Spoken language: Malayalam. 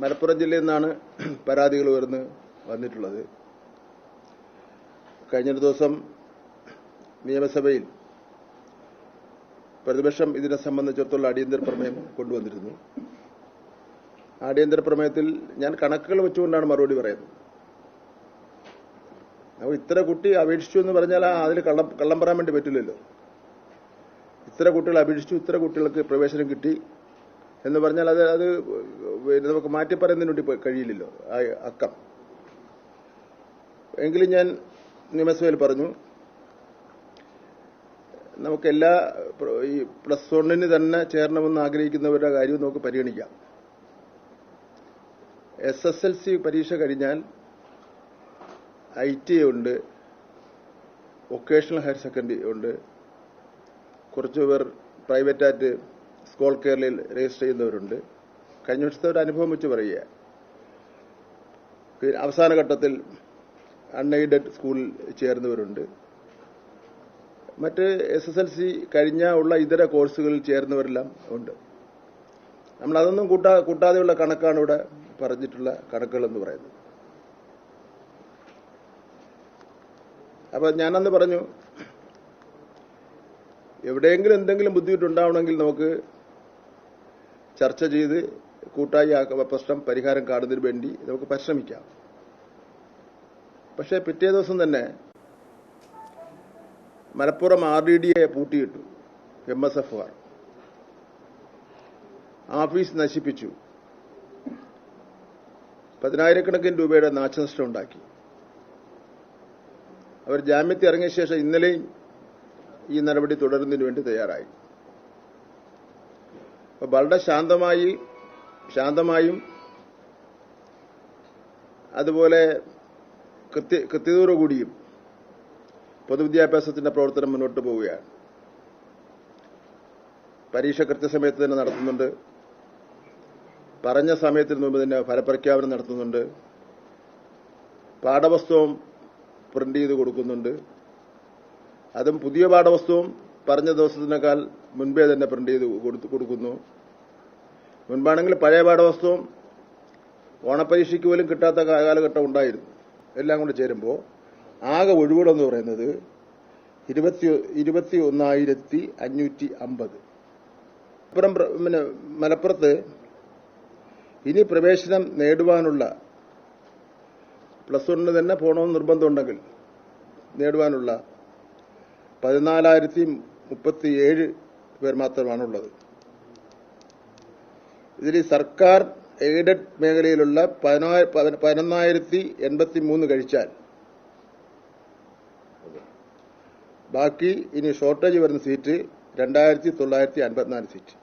മലപ്പുറം ജില്ലയിൽ നിന്നാണ് പരാതികൾ ഉയർന്ന് വന്നിട്ടുള്ളത്. കഴിഞ്ഞ ദിവസം നിയമസഭയിൽ പ്രതിപക്ഷം ഇതിനെ സംബന്ധിച്ചിടത്തോളം അടിയന്തര പ്രമേയം കൊണ്ടുവന്നിരുന്നു. അടിയന്തര പ്രമേയത്തിൽ ഞാൻ കണക്കുകൾ വെച്ചുകൊണ്ടാണ് മറുപടി പറയുന്നത്. അപ്പോൾ ഇത്ര കുട്ടി അപേക്ഷിച്ചു എന്ന് പറഞ്ഞാൽ അതിൽ കള്ളം കള്ളം പറയാൻ വേണ്ടി പറ്റില്ലല്ലോ. ഇത്ര കുട്ടികൾ അപേക്ഷിച്ചു ഇത്ര കുട്ടികൾക്ക് പ്രവേശനം കിട്ടി. എന്ന് പറഞ്ഞാൽ അത് അത് നമുക്ക് മാറ്റി പറയുന്നതിന് വേണ്ടി കഴിയില്ലല്ലോ അക്കം. എങ്കിലും ഞാൻ നിയമസഭയിൽ പറഞ്ഞു നമുക്ക് എല്ലാ ഈ പ്ലസ് വണ്ണിന് തന്നെ ചേരണമെന്ന് ആഗ്രഹിക്കുന്നവരുടെ കാര്യവും നമുക്ക് പരിഗണിക്കാം. എസ് എസ് എൽ സി പരീക്ഷ കഴിഞ്ഞാൽ ഐ ടി ഉണ്ട് വൊക്കേഷണൽ ഹയർ സെക്കൻഡറി ഉണ്ട് കുറച്ച് പേർ പ്രൈവറ്റായിട്ട് സ്കോൾ കേരളയിൽ രജിസ്റ്റർ ചെയ്യുന്നവരുണ്ട്. കഴിഞ്ഞ വർഷത്തെ ഒരു അനുഭവം വെച്ച് പറയുക. അവസാന ഘട്ടത്തിൽ അൺഎയ്ഡഡ് സ്കൂളിൽ ചേർന്നവരുണ്ട്. മറ്റ് എസ് എസ് എൽ സി കഴിഞ്ഞ ഉള്ള ഇതര കോഴ്സുകളിൽ ചേർന്നവരെല്ലാം ഉണ്ട്. നമ്മൾ അതൊന്നും കൂട്ടാ കൂട്ടാതെയുള്ള കണക്കാണ് ഇവിടെ പറഞ്ഞിട്ടുള്ള കണക്കുകൾ എന്ന് പറയുന്നത്. അപ്പൊ ഞാനന്ന് പറഞ്ഞു എവിടെയെങ്കിലും എന്തെങ്കിലും ബുദ്ധിമുട്ടുണ്ടാവണമെങ്കിൽ നമുക്ക് ചർച്ച ചെയ്ത് കൂട്ടായി പ്രശ്നം പരിഹാരം കാണുന്നതിന് വേണ്ടി നമുക്ക് പരിശ്രമിക്കാം. പക്ഷേ പിറ്റേ ദിവസം തന്നെ മലപ്പുറം ആർ ഡി ഡിയെ പൂട്ടിയിട്ടു എം എസ് എഫുകാർ ആഫീസ് നശിപ്പിച്ചു. പതിനായിരക്കണക്കിന് രൂപയുടെ നാശനഷ്ടം ഉണ്ടാക്കി. അവർ ജാമ്യത്തിൽ ഇറങ്ങിയ ശേഷം ഇന്നലെയും ഈ നടപടി തുടരുന്നതിന് വേണ്ടി തയ്യാറായി. വളരെ ശാന്തമായി ശാന്തമായും അതുപോലെ കൃത്യ കൃത്യതയോടുകൂടിയും പൊതുവിദ്യാഭ്യാസത്തിന്റെ പ്രവർത്തനം മുന്നോട്ട് പോവുകയാണ്. പരീക്ഷ കൃത്യസമയത്ത് തന്നെ നടത്തുന്നുണ്ട്. പറഞ്ഞ സമയത്തിന് മുമ്പ് തന്നെ ഫലപ്രഖ്യാപനം നടത്തുന്നുണ്ട്. പാഠപുസ്തകം പ്രിന്റ് ചെയ്ത് കൊടുക്കുന്നുണ്ട്. അതും പുതിയ പാഠപുസ്തകവും പറഞ്ഞ ദിവസത്തിനേക്കാൾ മുൻപേ തന്നെ പ്രിന്റ് ചെയ്ത് കൊടുത്തു കൊടുക്കുന്നു. മുൻപാണെങ്കിൽ പഴയ പാഠവസ്തുവും ഓണപ്പരീക്ഷയ്ക്ക് പോലും കിട്ടാത്ത കാലഘട്ടം ഉണ്ടായിരുന്നു. എല്ലാം കൂടെ ചേരുമ്പോൾ ആകെ ഒഴിവുകളെന്ന് പറയുന്നത് ഇരുപത്തി ഒന്നായിരത്തി അഞ്ഞൂറ്റി അമ്പത് മലപ്പുറം പിന്നെ മലപ്പുറത്ത് ഇനി പ്രവേശനം നേടുവാനുള്ള പ്ലസ് വണ്ണിന് തന്നെ പോകണമെന്ന് നിർബന്ധമുണ്ടെങ്കിൽ നേടുവാനുള്ള പതിനാലായിരത്തി മുപ്പത്തിയേഴ് പേർ മാത്രമാണുള്ളത്. ഇതിൽ സർക്കാർ എയ്ഡഡ് മേഖലയിലുള്ള പതിനാ- പതിന- പതിനൊന്നായിരത്തി എൺപത്തി മൂന്ന് കഴിച്ചാൽ ബാക്കി ഇനി ഷോർട്ടേജ് വരുന്ന സീറ്റ് രണ്ടായിരത്തി തൊള്ളായിരത്തി അൻപത്തിനാല് സീറ്റ്.